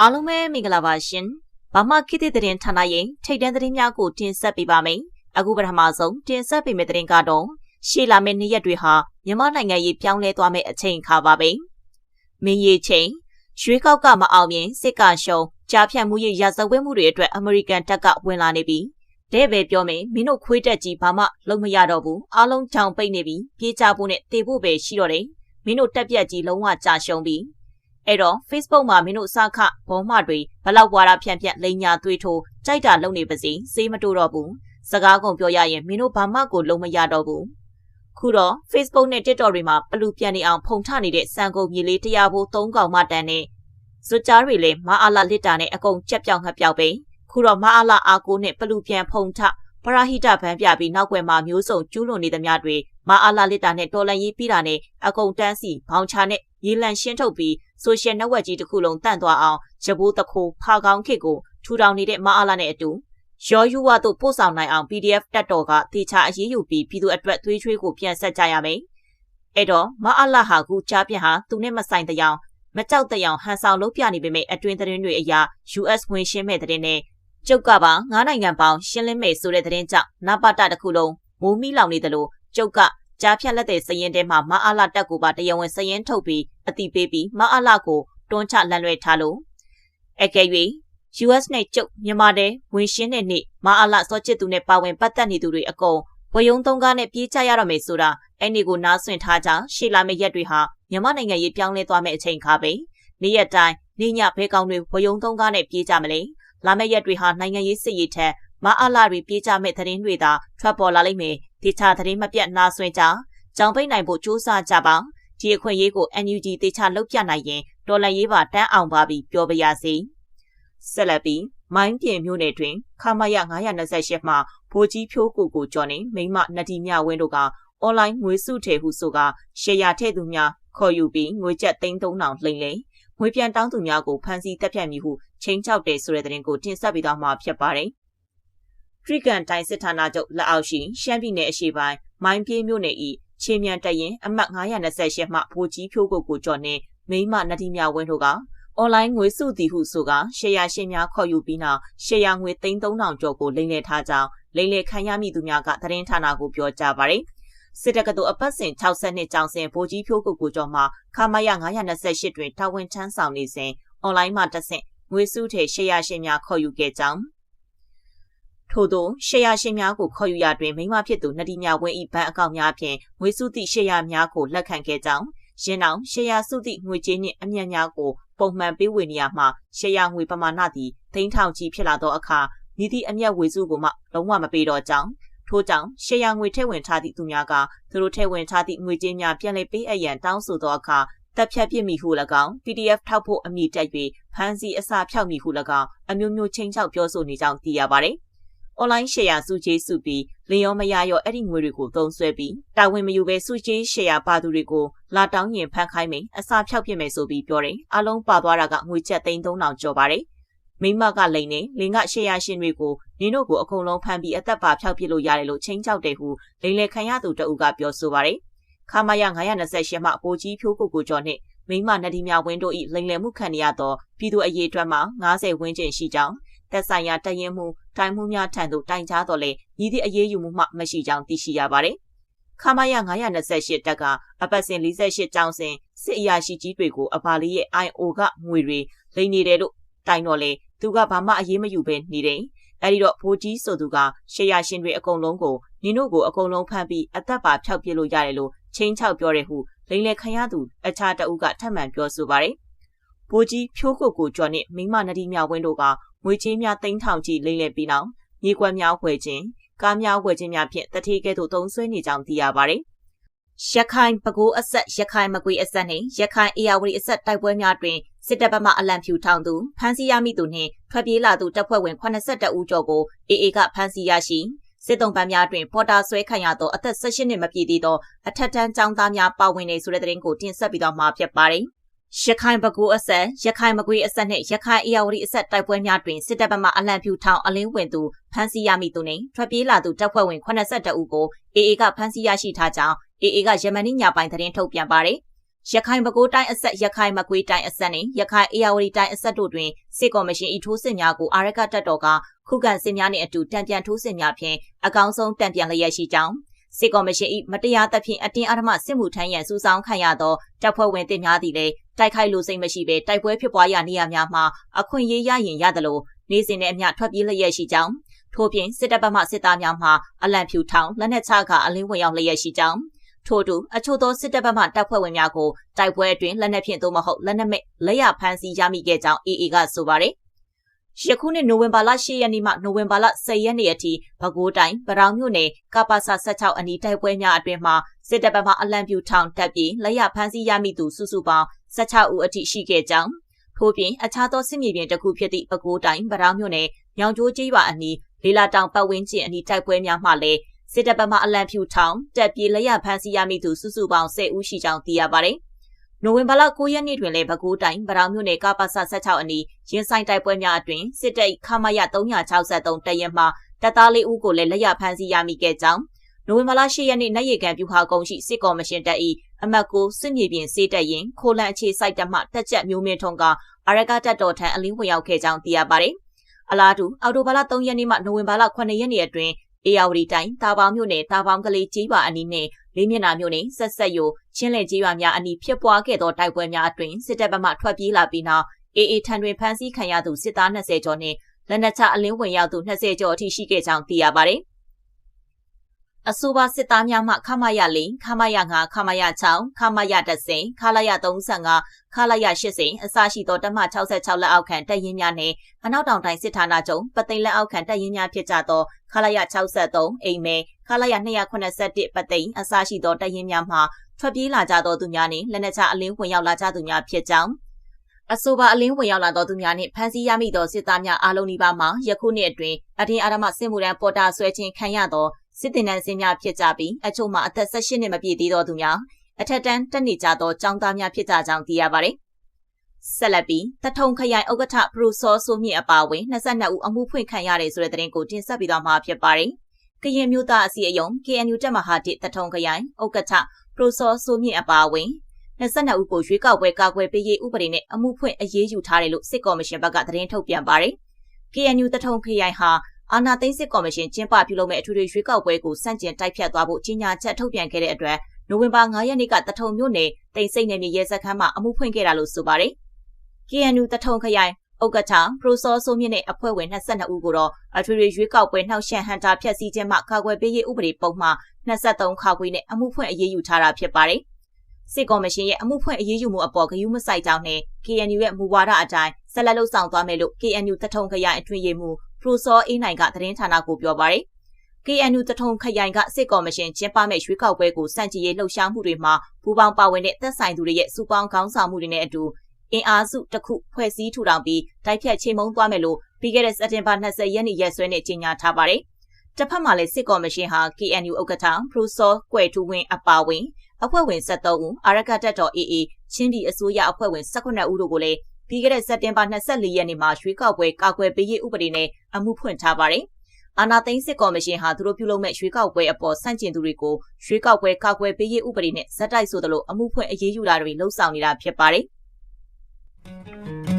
အားလုံးပဲမင်္ဂလာပါရှင်။ဘာမှခေတ်သစ်သတင်းဌာနရဲ့ထိတ်တန့်သတင်းများကိုတင်ဆက်ပေးပါမယ်။အခုပထမဆုံးတင်ဆက်ပေးမယ့်သတင်းကတော့ရှေ့လာမယ့်နေ့ရက်တွေဟာမြန်မာနိုင်ငံရေးပြောင်းလဲသွားမယ့်အချိန်ခါပါပဲ။မင်းရေးချိန်ရွှေကောက်ကမအောင်မြင်စစ်ကရှုံးကြားဖြတ်မှုရေးရာဇဝတ်မှုတွေအတွက်အမေရိကန်တပ်ကဝင်လာနေပြီ။တဲ့ပဲပြောမယ်မင်းတို့ခွေးတက်ကြီးဘာမှလုံးမရတော့ဘူး။အားလုံးချောင်ပိတ်နေပြီ။ပြေးကြဖို့နဲ့တေဖို့ပဲရှိတော့တယ်။မင်းတို့တက်ပြက်ကြီးလုံးဝကြာရှုံးပြီ။ အဲ့တော့ Facebook မှာမင်းတို့စခဘောမတွေဘလောက်ပွားတာဖြန့်ဖြန့်လိန်ညာသွေးထိုးကြိုက်တာလုပ်နေပါစေစေးမတိုးတော့ဘူးစကားကုန်ပြောရရင်မင်းတို့ဘာမှကိုလုံးမရတော့ဘူးခုတော့ Facebook နဲ့ TikTok တွေမှာပလူပြန်နေအောင်ဖုန်ထနေတဲ့စံကုန်မြေလေးတရားဖို့၃កောင်မှတန်းနဲ့ဇွတ်ကြားတွေလည်းမအားလာလစ်တာနဲ့အကုန်ကြက်ပြောင်ငှက်ပြောက်ပဲခုတော့မအားလာအားကိုနဲ့ပလူပြန်ဖုန်ထပရာဟိတဗန်းပြပြီးနောက်ွယ်မှာမျိုးစုံကျူးလွန်နေသမျှတွေမအားလာလစ်တာနဲ့တော်လန်ရေးပြီးတာနဲ့အကုန်တန်းစီဘောင်ချနဲ့ရေလံရှင်းထုတ်ပြီး ဆိုရှယ်နက်ဝက်ကြီးတစ်ခုလုံးတန့်သွားအောင်ရဘိုးတခိုးဖာကောင်းခစ်ကိုထူထောင်နေတဲ့မအားလာနဲ့အတူရောယူဝါတို့ပို့ဆောင်နိုင်အောင် PDF တက်တော်ကတေချာအရေးယူပြီးပြည်သူအတွက်သွေးချွေးကိုပြန်ဆက်ကြရမယ်။အဲ့တော့မအားလာဟာကူချားပြဟာသူနဲ့မဆိုင်တဲ့အောင်မကြောက်တဲ့အောင်ဟန်ဆောင်လုပ်ပြနေပေမဲ့အတွင်သတင်းတွေအရာ US ဝင်ရှင်းမဲ့တဲ့နဲ့ကျုပ်ကပါငါးနိုင်ငံပေါင်းရှင်းလင်းမဲ့ဆိုတဲ့သတင်းကြောင့်နပါတတစ်ခုလုံးမိုးမိလောင်နေတယ်လို့ကျုပ်က ကြားဖြတ်လက်တဲ့စရင်တဲမှာမအားလာတက်ကိုပါတရားဝင်စရင်ထုတ်ပြီးအတိပေးပြီးမအားလာကိုတွန်းချလန်လွဲထားလို့အကယ်၍ US နဲ့ကျုပ်မြန်မာတဲ့ဝင်ရှင်းတဲ့နေ့မအားလာစောချစ်သူနဲ့ပါဝင်ပတ်သက်နေသူတွေအကုန်ဝယုံသုံးကားနဲ့ပြေးချရတော့မယ်ဆိုတာအဲ့ဒီကိုနားဆွင့်ထားကြရှေ့လာမယ့်ရက်တွေဟာမြန်မာနိုင်ငံရေးပြောင်းလဲသွားမယ့်အချိန်ခါပဲနေ့ရက်တိုင်းနေ့ညဘဲကောင်တွေဝယုံသုံးကားနဲ့ပြေးကြမလဲလာမယ့်ရက်တွေဟာနိုင်ငံရေးစစ်ရေးထက်မအားလာတွေပြေးကြမဲ့သတင်းတွေသာထွက်ပေါ်လာလိမ့်မယ်တေချာသတင်းမပြတ်နာဆွင့်ကြကြောင်ပိတ်နိုင်ဖို့စူးစမ်းကြပါဒီအခွင့်အရေးကို NUG တေချာလှုပ်ပြနိုင်ရင်တော်လှန်ရေးပါတန်းအောင်ပါပြီးပြောပါရစေဆက်လက်ပြီးမိုင်းပြင်မြို့နယ်တွင်ခမာရ928မှာဗိုလ်ကြီးဖြိုးကိုကိုကျော်နေမိမနတီမြဝင်းတို့ကအွန်လိုင်းငွေစုထည်ဟုဆိုကရှယ်ယာထည့်သူများခေါ်ယူပြီးငွေကျပ်3000လှိမ့်လေငွေပြန်တောင်းသူများကိုဖမ်းဆီးတပ်ဖြတ်မိဟုချိန်ချောက်တယ်ဆိုတဲ့သတင်းကိုတင်ဆက်ပေးသွားမှာဖြစ်ပါတယ်။ ထရီကန်တိုင်းစစ်ဌာနချုပ်လက်အောက်ရှိရှမ်းပြည်နယ်အရှေ့ပိုင်းမိုင်းပြေးမြို့နယ်ဤခြေမြန်တရင်အမှတ်928မှဗိုလ်ကြီးဖြိုးကိုကိုကျော်နှင့်မိမနတိမြဝင်းတို့ကအွန်လိုင်းငွေစုသည်ဟုဆိုကရှယ်ယာရှင်များခေါ်ယူပြီးနောက်ရှယ်ယာငွေ3000ကျော်ကိုလိမ့်လည်ထားကြောင်းလိမ့်လည်ခံရမိသူများကသတင်းဌာနကိုပြောကြားပါရယ်စစ်တပ်ကတို့အပတ်စဉ်62ကျောင်းစဉ်ဗိုလ်ကြီးဖြိုးကိုကိုကျော်မှခမာရ928တွင်တာဝန်ထမ်းဆောင်နေစဉ်အွန်လိုင်းမှာတဆင့်ငွေစုထေရှယ်ယာရှင်များခေါ်ယူခဲ့ကြောင်း ထို့သောရှယ်ယာရှင်များကိုခေါ်ယူရတွင်မိမဖြစ်သူနဒီမြဝင်း၏ဘဏ်အကောင့်များဖြင့်ငွေစုသည့်ရှယ်ယာများကိုလက်ခံခဲ့ကြောင်းရင်းအောင်ရှယ်ယာစုသည့်ငွေကြေးနှင့်အမြတ်များကိုပုံမှန်ပေးဝေနေရမှရှယ်ယာငွေပမာဏသည်သိန်းထောင်ကြီးဖြစ်လာသောအခါမိသည့်အမြတ်ဝေစုကိုမှလုံးဝမပေးတော့ကြောင်းထို့ကြောင့်ရှယ်ယာငွေထည့်ဝင်ထားသည့်သူများကသူတို့ထည့်ဝင်ထားသည့်ငွေကြေးများပြန်လည်ပေးအပ်ရန်တောင်းဆိုသောအခါတပ်ဖြတ်ပြစ်မိဟု၎င်း PDF ထောက်ဖို့အမိတက်၍ဖမ်းဆီးအစာဖြောက်မိဟု၎င်းအမျိုးမျိုးချင်းချောက်ပြောဆိုနေကြောင်းသိရပါတယ်။ online share စုချေးစုပြီးလင်ရောမရရောအဲ့ဒီငွေတွေကိုသုံးဆွဲပြီးတာဝန်မယူဘဲစုချေး share ပါသူတွေကိုလာတောင်းရင်ဖမ်းခိုင်းမယ်အစာဖြောက်ပြစ်မယ်ဆိုပြီးပြောတယ်။အလုံးပါသွားတာကငွေချက်3000ကျော်ပါတယ်။မိမကလိန်နေလင်ကရှေ့ရရှင်တွေကိုနင်းတို့ကိုအကုန်လုံးဖမ်းပြီးအသက်ပါဖြောက်ပစ်လို့ရတယ်လို့ချင်းချောက်တယ်ဟုလိန်လေခံရသူတအုပ်ကပြောဆိုပါတယ်။ခမာယ928မှပိုကြီးဖြိုးကိုကိုကျော်နှင့်မိမနဒီမြဝင်းတို့၏လိမ်လည်မှုခံရသောပြည်သူအရေးအတွက်မှ90ဝန်းကျင်ရှိကြောင်း သက်ဆိုင်ရာတရင်မှုတိုင်မှုများထံသို့တိုင်ကြားတော်လဲညီသည့်အရေးယူမှုမှမရှိကြောင်းသိရှိရပါတယ်။ခမာယ928တက်ကအပတ်စဉ်48ကျောင်းစဉ်စစ်အရာရှိကြီးတွေကိုအပါလေးရဲ့ IO ကငွေတွေလိမ်နေတယ်လို့တိုင်တော်လဲသူကဘာမှအရေးမယူဘဲနေတယ်။အဲဒီတော့ဘိုးကြီးဆိုသူကရှေ့ရရှင်တွေအကုန်လုံးကိုနင်တို့ကိုအကုန်လုံးဖမ်းပြီးအသက်ပါဖျောက်ပစ်လို့ရတယ်လို့ချင်းချောက်ပြောတယ်ဟုလိန်လေခံရသူအခြားတအုပ်ကထပ်မံပြောဆိုပါတယ်။ဘိုးကြီးဖြိုးကိုကိုကျော်နဲ့မိမနဒီမြဝင်းတို့က ငွေချင်းများသိန်းထောင်ကြီးလိမ့်လည်ပြီးနောက်မြေကွက်များဝယ်ခြင်းကားများဝယ်ခြင်းများဖြင့်တတိကဲ့သို့သုံးဆွဲနေကြောင်းသိရပါတယ်။ရခိုင်ပဲခူးအဆက်ရခိုင်မကွေအဆက်နှင့်ရခိုင်အေယာဝတီအဆက်တိုက်ပွဲများတွင်စစ်တပ်ဘက်မှအလံဖြူထောင်သူဖမ်းဆီးရမိသူနှင့်ထွက်ပြေးလာသူတပ်ဖွဲ့ဝင်82ဦးကျော်ကိုအေအေကဖမ်းဆီးရရှိစစ်တုံးပန်းများတွင်ပေါ်တာဆွဲခံရသောအသက်18နှစ်မပြည့်သေးသောအထက်တန်းကျောင်းသားများပါဝင်နေဆိုတဲ့သတင်းကိုတင်ဆက်ပြီးတော့မှာဖြစ်ပါတယ်။ ရခိုင်ပဲခူးအဆက်ရခိုင်မကွေးအဆက်နှင့်ရခိုင်အေယာဝတီအဆက်တိုက်ပွဲများတွင်စစ်တပ်ဘက်မှအလံဖြူထောင်အလင်းဝင်သူဖမ်းဆီးရမိသူနှင့်ထွက်ပြေးလာသူတပ်ဖွဲ့ဝင်82ဦးကိုအေအေကဖမ်းဆီးရရှိထားကြောင်းအေအေကယမန်နီညပိုင်းသတင်းထုတ်ပြန်ပါတယ်။ရခိုင်ပဲခူးတိုင်းအဆက်ရခိုင်မကွေးတိုင်းအဆက်နဲ့ရခိုင်အေရဝတီတိုင်းအဆက်တို့တွင်စစ်ကော်မရှင်ဤထိုးစစ်များကိုအာရကတပ်တော်ကခုခံစစ်များနှင့်အတူတံပြန်ထိုးစစ်များဖြင့်အကောင်းဆုံးတံပြန်လျက်ရှိကြောင်းစစ်ကော်မရှင်၏မတရားသဖြင့်အတင်းအဓမ္မစစ်မှုထမ်းရန်စူးစောင်းခံရသောတပ်ဖွဲ့ဝင်တင်များသည်လည်း တိုက်ခိုက်လို့စိတ်မရှိဘဲတိုက်ပွဲဖြစ်ပွားရာနေရာများမှာအခွင့်အရေးရရင်ရသလိုနေစဉ်နဲ့အမျှထွက်ပြေးလျက်ရှိကြောင်းထို့ပြင်စစ်တပ်ဘက်မှစစ်သားများမှအလံဖြူထောင်လက်နက်ချကအလင်းဝင်ရောက်လျက်ရှိကြောင်းထို့တူအချို့သောစစ်တပ်ဘက်မှတပ်ဖွဲ့ဝင်များကိုတိုက်ပွဲအတွင်းလက်နက်ဖြင့်သို့မဟုတ်လက်နက်မဲ့လက်ရဖမ်းဆီးရမိခဲ့ကြောင်း AA ကဆိုပါတယ်ယခုနှစ်နိုဝင်ဘာလ10ရက်နေ့မှနိုဝင်ဘာလ10ရက်နေ့အထိပဲခူးတိုင်းပရောင်မြို့နယ်ကပါစာ16အနီးတိုက်ပွဲများအတွင်မှစစ်တပ်ဘက်မှအလံပြူထောင်တပ်ပြီးလက်ရဖမ်းဆီးရမိသူစုစုပေါင်း 16ဦးအထိရှိခဲ့ကြောင်းထို့ပြင်အခြားသောစစ်မြေပြင်တစ်ခုဖြစ်သည့်ပဲခူးတိုင်းပရောင်မြို့နယ်မြောင်ကျိုးကျေးရွာအနီးလေးလာတောင်ပတ်ဝန်းကျင်အနီးတိုက်ပွဲများမှလည်းစစ်တပ်ဘက်မှအလံဖြူထောင်တက်ပြေးလက်ရဖမ်းဆီးရမိသူစုစုပေါင်း10ဦးရှိကြောင်းသိရပါတယ်။နိုဝင်ဘာလ9ရက်နေ့တွင်လည်းပဲခူးတိုင်းဗရောင်မြို့နယ်ကပ္ပစ16အနီးရင်းဆိုင်တိုက်ပွဲများအတွင်စစ်တပ်ခမရ363တရက်မှတပ်သားလေးဦးကိုလည်းလက်ရဖမ်းဆီးရမိခဲ့ကြောင်းနိုဝင်ဘာလ10ရက်နေ့နိုင်ရီကန်ပြူဟာကုန်းရှိစစ်ကော်မရှင်တပ်၏ အမတ်ကိုစစ်မြေပြင်စေးတက်ရင်ခိုလန်အခြေစိုက်တပ်မှတက်ချက်မျိုးမင်းထုံကအာရကတပ်တော်ထံအလင်းဝင်ရောက်ခဲ့ကြောင်းသိရပါတယ်။အလားတူအော်တိုဘာလ3ရက်နေ့မှနိုဝင်ဘာလ9ရက်နေ့အတွင်းအေယာဝတီတိုင်းတာပေါင်းမြို့နယ်တာပေါင်းကလေးကြီးရွာအနီးနှင့်လေးမျက်နှာမြို့နယ်ဆက်ဆက်ယိုချင်းလည်ကြီးရွာများအနီးဖြစ်ပွားခဲ့သောတိုက်ပွဲများအတွင်စစ်တပ်ဘက်မှထွက်ပြေးလာပြီးနောက်အေအေထံတွင်ဖမ်းဆီးခံရသူစစ်သား20ကျော်နှင့်လက်နက်ချအလင်းဝင်ရောက်သူ20ကျော်အထိရှိခဲ့ကြောင်းသိရပါသည်။ အဆိုပါစစ်သားများမှခမရ၄ခမရ၅ခမရ6ခမရ10ခလာရ35ခလာရ80အစရှိသောတမ66လက်အောက်ခံတပ်ရင်းများနှင့်အနောက်တောင်တိုင်းစစ်ဌာနချုပ်ပသိမ်လက်အောက်ခံတပ်ရင်းများဖြစ်ကြသောခလာရ63အိမ်မဲခလာရ281ပသိမ်အစရှိသောတပ်ရင်းများမှထွက်ပြေးလာကြသောသူများနှင့်လက်နက်ချအလင်းဝင်ရောက်လာကြသူများဖြစ်ကြောင်းအဆိုပါအလင်းဝင်ရောက်လာသောသူများနှင့်ဖမ်းဆီးရမိသောစစ်သားများအားလုံးဒီပါမှာယခုနှစ်အတွင်းအထင်အာရမစစ်မှုရန်ပေါ်တာဆွဲခြင်းခံရသော စစ်တင်နန်းစင်းများဖြစ်ကြပြီးအချို့မှာအသက်18နှစ်မပြည့်သေးသောသူများအထက်တန်းတက်နေကြသောចောင်းသားများဖြစ်ကြကြောင်းသိရပါတယ်။ဆက်လက်ပြီးတထုံခရိုင်ဥက္ကဋ္ဌပရိုစောဆိုမြင့်အပါအဝင်22ဦးအမှုဖွင့်ခံရတယ်ဆိုတဲ့သတင်းကိုတင်ဆက်ပြီးတော့မှာဖြစ်ပါတယ်။ကရင်မျိုးသားအစည်းအရုံး KNU တက်မဟာတစ်တထုံခရိုင်ဥက္ကဋ္ဌပရိုစောဆိုမြင့်အပါအဝင်22ဦးကိုရွေးကောက်ပွဲကာကွယ်ပေးရေးဥပဒေနဲ့အမှုဖွင့်အရေးယူထားတယ်လို့စစ်ကော်မရှင်ဘက်ကသတင်းထုတ်ပြန်ပါတယ်။ KNU တထုံခရိုင်ဟာ အာဏာသိမ်းစစ်ကော်မရှင်ကျင်းပပြုလုပ်မဲ့အထွေထွေရွေးကောက်ပွဲကိုစန့်ကျင်တိုက်ဖြတ်သွားဖို့ကြီးညာချက်ထုတ်ပြန်ခဲ့တဲ့အတွက်နိုဝင်ဘာ9ရက်နေ့ကတထုံမြို့နယ်တိမ်စိတ်နယ်မြေရဲစခန်းမှာအမှုဖွင့်ခဲ့တာလို့ဆိုပါတယ်။ KNU တထုံခရိုင်ဥက္ကဋ္ဌပရိုစောဆိုမြင့်နဲ့အဖွဲ့ဝင်22ဦးကိုတော့အထွေထွေရွေးကောက်ပွဲနှောက်ယှက်ဟန်တာဖျက်ဆီးခြင်းမှကာကွယ်ပေးရေးဥပဒေပုံမှန်23ခါခွေနဲ့အမှုဖွင့်အရေးယူထားတာဖြစ်ပါတယ်။စစ်ကော်မရှင်ရဲ့အမှုဖွင့်အရေးယူမှုအပေါ်ဂရုမစိုက်ကြောင်းနဲ့ KNU ရဲ့မူဝါဒအတိုင်းဆက်လက်လှုပ်ဆောင်သွားမယ်လို့ KNU တထုံခရိုင်အတွင်းရေးမှူးဖရိုစောအေးနိုင်ကသတင်းဌာနကိုပြောပါရယ် KNU တထုံခရိုင်ကစစ်ကော်မရှင်ကျင်းပမဲ့ရွေးကောက်ပွဲကိုစန့်ကျင်ရေးလှုပ်ရှားမှုတွေမှာပူးပေါင်းပါဝင်တဲ့သက်ဆိုင်သူတွေရဲ့စုပေါင်းခေါင်းဆောင်မှုတွေနဲ့အတူအင်အားစုတစ်ခုဖွဲ့စည်းထူထောင်ပြီးတိုက်ဖြတ်ချိန်မုံသွားမယ်လို့ပြီးခဲ့တဲ့စက်တင်ဘာ20ရက်နေ့ရက်စွဲနဲ့ကြေညာထားပါတယ်။တစ်ဖက်မှာလည်းစစ်ကော်မရှင်ဟာ KNU ဥက္ကဋ္ဌဖရူစောကွယ်ထူဝင်းအပါဝင်အဖွဲ့ဝင်73ဦးအာရကတက်တော် AA ချင်းပြည်အစိုးရအဖွဲ့ဝင်18ဦးတို့ကိုလည်း ပြီးခဲ့တဲ့စက်တင်ဘာ24ရက်နေ့မှာရွေးကောက်ပွဲကာကွယ်ပေးရေးဥပဒေနဲ့အမှုဖွင့်ထားပါတယ်။အာနာသိန်းစစ်ကော်မရှင်ဟာသူတို့ပြုလုပ်မဲ့ရွေးကောက်ပွဲအပေါ်ဆန့်ကျင်သူတွေကိုရွေးကောက်ပွဲကာကွယ်ပေးရေးဥပဒေနဲ့ဇက်တိုက်ဆိုသလိုအမှုဖွင့်အရေးယူတာတွေလှုံ့ဆော်နေတာဖြစ်ပါတယ်။